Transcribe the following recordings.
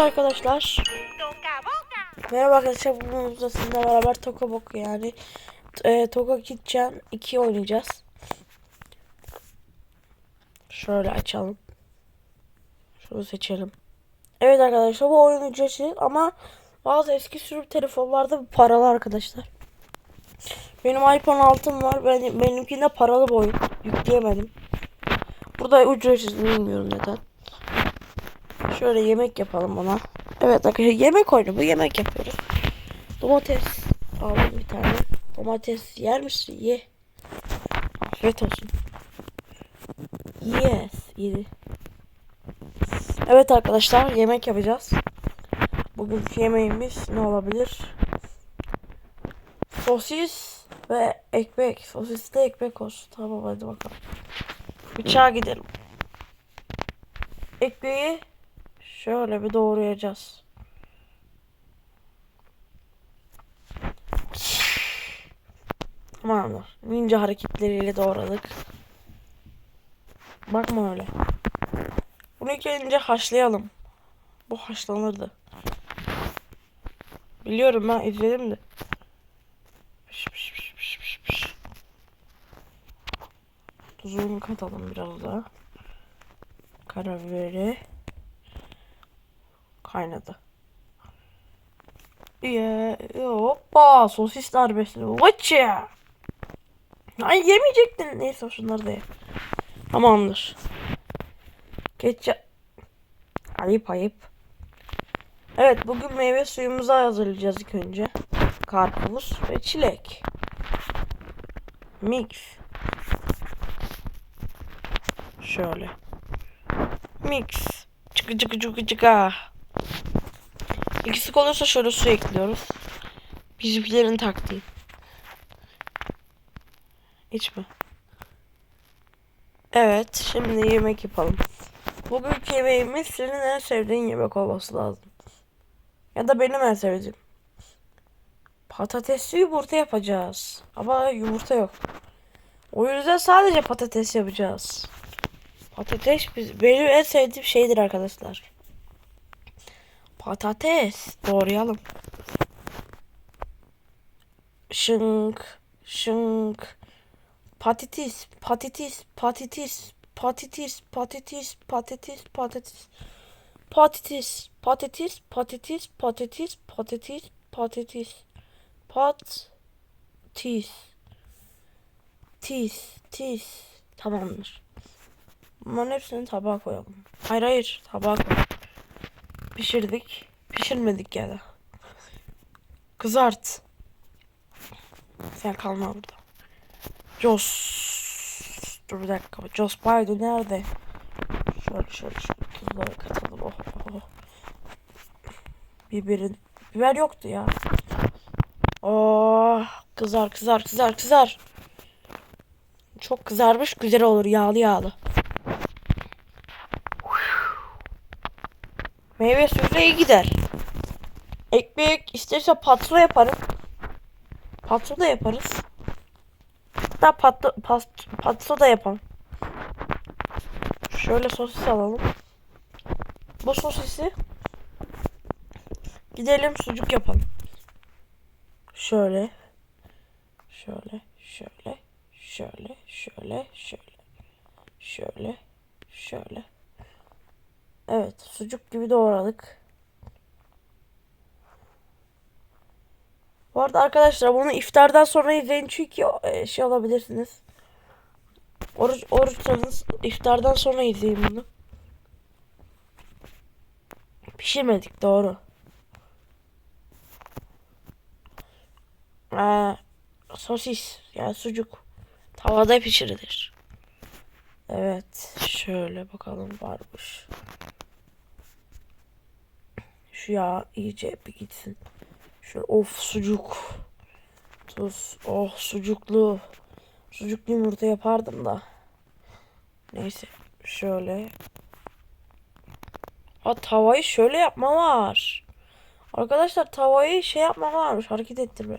arkadaşlar. Merhaba arkadaşlar. Bugün sizinle beraber Toka Boku yani e, Toka Kitchen 2 oynayacağız. Şöyle açalım. Şunu seçelim. Evet arkadaşlar bu oyun ücretsiz ama bazı eski sürüm telefonlarda paralı arkadaşlar. Benim iPhone 6'm var. Benim, benimkinde paralı bu oyun. Yükleyemedim. Burada ücretsiz bilmiyorum neden. Şöyle yemek yapalım ona. Evet arkadaşlar yemek oyunu bu yemek yapıyoruz. Domates aldım bir tane. Domates yer misin? Ye. Afiyet olsun. Yes. Yedi. Evet arkadaşlar yemek yapacağız. Bugünkü yemeğimiz ne olabilir? Sosis ve ekmek. Sosisli ekmek olsun. Tamam hadi bakalım. Bıçağa gidelim. Ekmeği şöyle bir doğrayacağız. Tamamdır. Ninja hareketleriyle doğradık. Bakma öyle. Bunu ilk önce haşlayalım. Bu haşlanırdı. Biliyorum ben izledim de. Piş, piş, piş, piş, piş, piş. Tuzunu katalım biraz daha. Karabiberi kaynadı. Yeah, hoppa sosis darbesi. Watcha. Ay yemeyecektin. Neyse şunları da ye. Tamamdır. Ketçap. Ayıp ayıp. Evet bugün meyve suyumuzu hazırlayacağız ilk önce. Karpuz ve çilek. Mix. Şöyle. Mix. Çıkı çıkı çıkı çıkı. İkisi olursa şöyle su ekliyoruz. Bizimkilerin taktiği. İçme. Evet, şimdi yemek yapalım. Bugünkü yemeğimiz senin en sevdiğin yemek olması lazım. Ya da benim en sevdiğim. Patatesli yumurta yapacağız. Ama yumurta yok. O yüzden sadece patates yapacağız. Patates benim en sevdiğim şeydir arkadaşlar. Patates doğrayalım. Şınk, şınk. Patates, patates, patates, patates, patates, patates, patates. Patates, patates, patates, patates, patates, patates. Patates. Tis, tis. Tamamdır. Bunların hepsini tabağa koyalım. Hayır hayır tabağa koy. Pişirdik. Pişirmedik ya da. Kızart. Sen kalma burada. Jos. Dur bir dakika. Jos Baydo nerede? Şöyle şöyle şöyle tuzları katalım. Oh, oh. Biberin. Biber yoktu ya. Oh. Kızar kızar kızar kızar. Çok kızarmış güzel olur yağlı yağlı. Meyve süfreye gider. Ekmek isterse patla yaparım. Patla da yaparız. Hatta patla, pat, patla da yapalım. Şöyle sosis alalım. Bu sosisi gidelim sucuk yapalım. Şöyle, Şöyle. Şöyle, şöyle, şöyle, şöyle, şöyle. Şöyle, şöyle. Evet, sucuk gibi doğradık. Bu arada arkadaşlar bunu iftardan sonra izleyin çünkü e, şey olabilirsiniz. Oruç oruçsanız iftardan sonra izleyin bunu. Pişirmedik doğru. Ee, sosis yani sucuk tavada pişirilir. Evet şöyle bakalım varmış. Şu yağ iyice bir gitsin. Şöyle of sucuk. Tuz. Oh sucuklu. Sucuklu yumurta yapardım da. Neyse. Şöyle. Ha tavayı şöyle yapma var. Arkadaşlar tavayı şey yapma varmış. Hareket ettirme.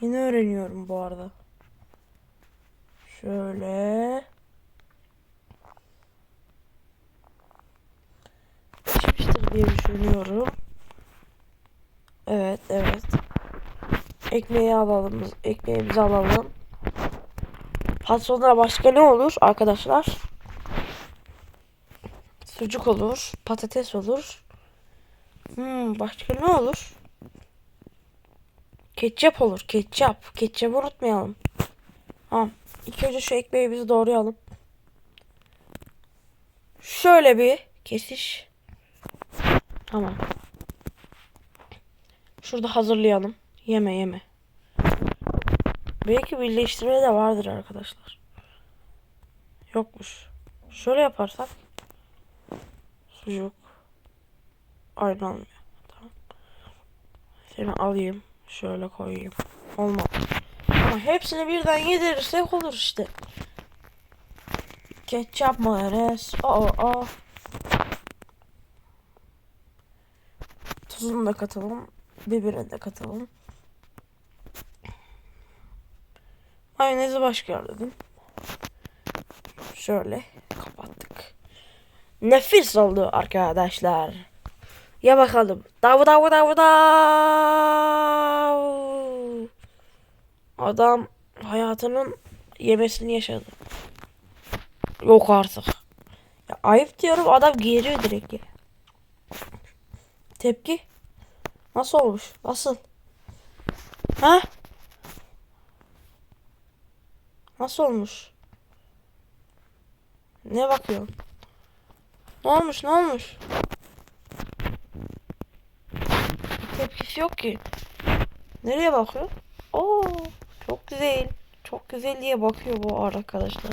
Yine öğreniyorum bu arada. Şöyle. Dönüyorum. Evet, evet. Ekmeği alalım. Ekmeğimizi alalım. Patronlara başka ne olur arkadaşlar? Sucuk olur, patates olur. Hmm, başka ne olur? Ketçap olur, ketçap. Ketçapı unutmayalım. Tamam. İlk önce şu ekmeğimizi doğrayalım. Şöyle bir kesiş. Tamam. Şurada hazırlayalım. Yeme yeme. Belki birleştirme de vardır arkadaşlar. Yokmuş. Şöyle yaparsak. Sucuk. Aynı olmuyor. Tamam. Seni alayım. Şöyle koyayım. Olmaz. Ama hepsini birden yedirirsek olur işte. Ketçap mayonez. Aa, aa. Tuzunu da katalım. Biberini de katalım. Mayonezi başka yerledim. Şöyle kapattık. Nefis oldu arkadaşlar. Ya bakalım. Davu davu davu dav. Adam hayatının yemesini yaşadı. Yok artık. Ya ayıp diyorum adam geliyor direkt ya. Tepki. Nasıl olmuş? Nasıl? Ha? Nasıl olmuş? Ne bakıyorsun? Ne olmuş? Ne olmuş? Tepkisi yok ki. Nereye bakıyor? Oo, çok güzel. Çok güzel diye bakıyor bu arkadaşlar.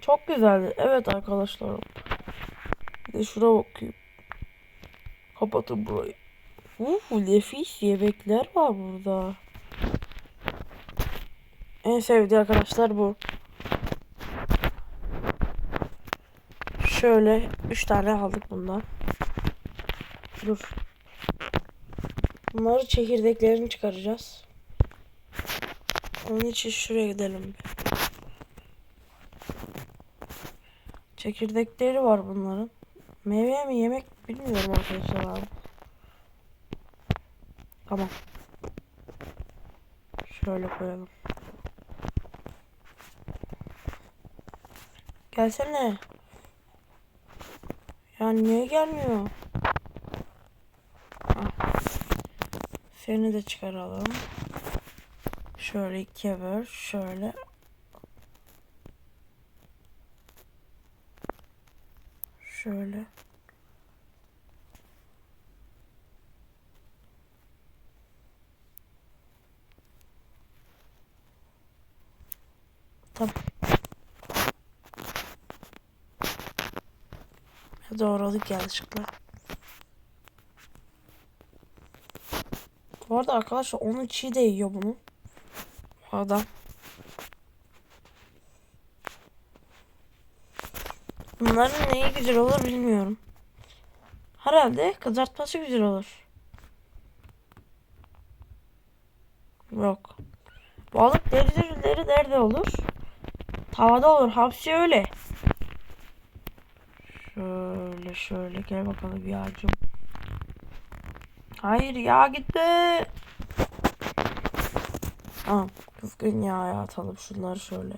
Çok güzeldi. Evet arkadaşlar. De şuna bakayım. Kapatın burayı. Uf, nefis yemekler var burada. En sevdiği arkadaşlar bu. Şöyle 3 tane aldık bundan. Dur. Bunları çekirdeklerini çıkaracağız. Onun için şuraya gidelim. bir. Çekirdekleri var bunların. Meyve mi yemek bilmiyorum arkadaşlar abi. Tamam. Şöyle koyalım. Gelsene. Ya niye gelmiyor? Ah. Seni de çıkaralım. Şöyle ikiye böl. Şöyle. Şöyle. Tamam. Doğradık yanlışlıkla. Bu arada arkadaşlar onun çiğ de yiyor bunu. Bu adam. Bunların neyi güzel olur bilmiyorum. Herhalde kızartması güzel olur. Yok. Balık derileri nerede olur? Tavada olur. Hapsi öyle. Şöyle şöyle gel bakalım yağcım. Hayır yağ gitti. Tamam. Düzgün yağa atalım şunları şöyle.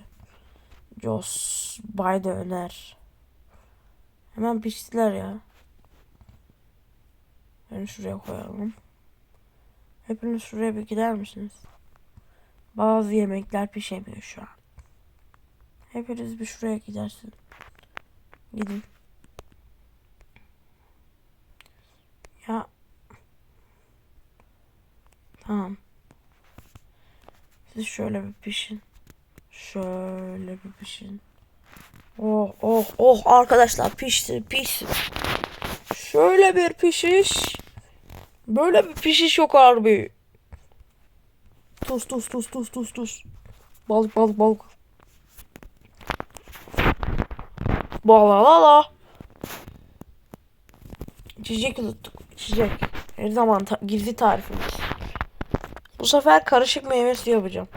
Jos Bay da öner. Hemen piştiler ya. Beni şuraya koyalım. Hepiniz şuraya bir gider misiniz? Bazı yemekler pişemiyor şu an. Hepiniz bir şuraya gidersin. Gidin. Ya. Tamam. Siz şöyle bir pişin. Şöyle bir pişin. Oh oh oh arkadaşlar pişti pişti. Şöyle bir pişiş. Böyle bir pişiş yok harbi. Tuz tuz tuz tuz tuz tuz. Balık balık balık. Balalala. İçecek unuttuk. İçecek. Her zaman ta- gizli tarifimiz. Bu sefer karışık meyve suyu yapacağım.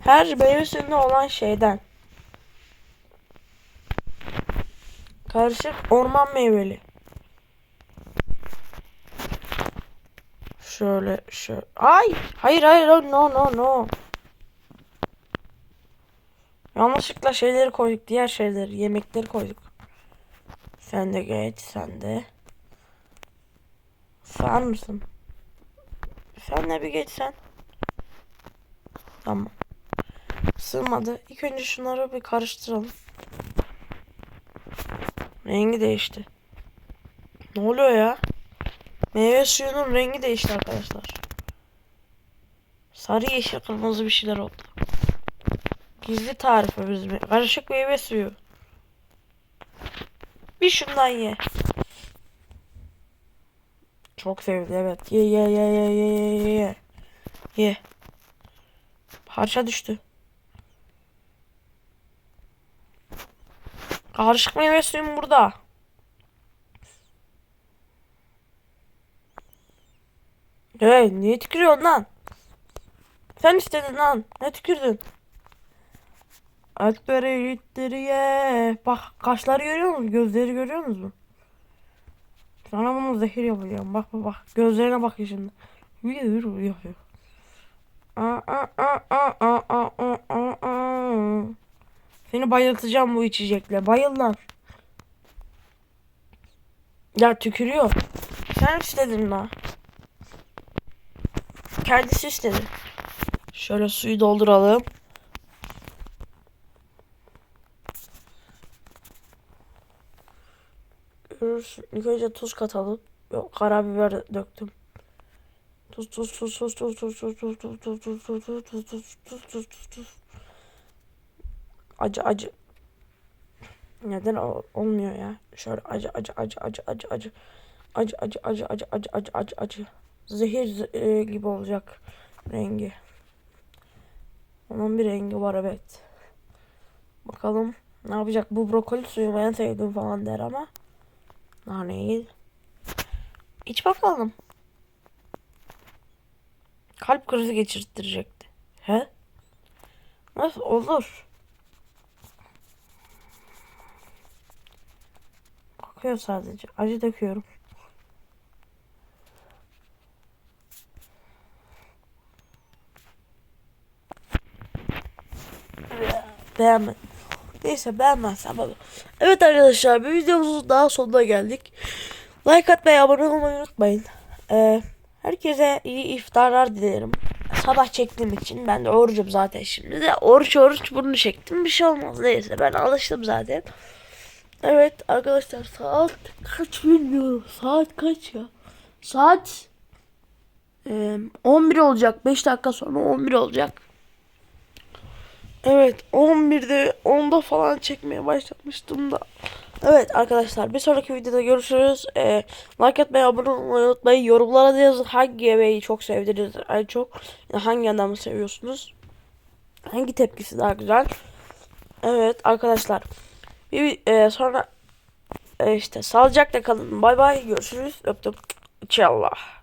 Her meyve suyunda olan şeyden. Karışık orman meyveli. Şöyle şöyle. Ay, hayır hayır no no no. Yanlışlıkla şeyleri koyduk, diğer şeyleri, yemekleri koyduk. Sen de geç, sen de. Sağır mısın? Sen de bir geç sen. Tamam. Sığmadı. İlk önce şunları bir karıştıralım. Rengi değişti. Ne oluyor ya? Meyve suyunun rengi değişti arkadaşlar. Sarı yeşil kırmızı bir şeyler oldu. Gizli tarifi bizim. Karışık meyve suyu. Bir şundan ye. Çok sevdi evet. Ye ye ye ye ye ye ye ye. Parça düştü. Karışık meyve suyum burada. Hey niye tükürüyorsun lan? Sen istedin lan. Ne tükürdün? Akbere yitleri ye. Bak kaşları görüyor musun? Gözleri görüyor musun? Sana bunu zehir yapacağım. Bak bak bak. Gözlerine bak şimdi. Yürü yapıyor. Seni bayıltacağım bu içecekle. Bayıl lan. Ya tükürüyor. Sen istedin la. Kendisi istedi. Şöyle suyu dolduralım. İlk önce tuz katalım. Yok karabiber döktüm. Tuz tuz tuz tuz tuz tuz tuz tuz tuz tuz tuz tuz tuz tuz tuz tuz tuz tuz tuz Acı acı. Neden olmuyor ya? Şöyle acı acı acı acı acı acı. Acı acı acı acı acı acı acı acı. Zehir e, gibi olacak rengi. Onun bir rengi var evet. Bakalım ne yapacak? Bu brokoli suyu en sevdiğim falan der ama. Naneyi. İç bakalım. Kalp krizi geçirttirecekti. He? Nasıl olur? Kokuyor sadece. Acı döküyorum. Beğenmedim. Neyse beğenmezsen baba. Evet arkadaşlar bir videomuzun daha sonuna geldik. Like atmayı abone olmayı unutmayın. Ee, herkese iyi iftarlar dilerim. Sabah çektiğim için ben de orucum zaten şimdi de oruç oruç bunu çektim bir şey olmaz neyse ben alıştım zaten. Evet arkadaşlar saat kaç bilmiyorum saat kaç ya saat e, 11 olacak 5 dakika sonra 11 olacak. Evet 11'de 10'da falan çekmeye başlamıştım da. Evet arkadaşlar bir sonraki videoda görüşürüz. Ee, like atmayı, abone olmayı unutmayın. Yorumlara da yazın hangi yemeği çok sevdiniz en çok. Hangi adamı seviyorsunuz? Hangi tepkisi daha güzel? Evet arkadaşlar. Bir e, sonra e, işte sağlıcakla kalın. Bay bay görüşürüz. Öptüm. İnşallah.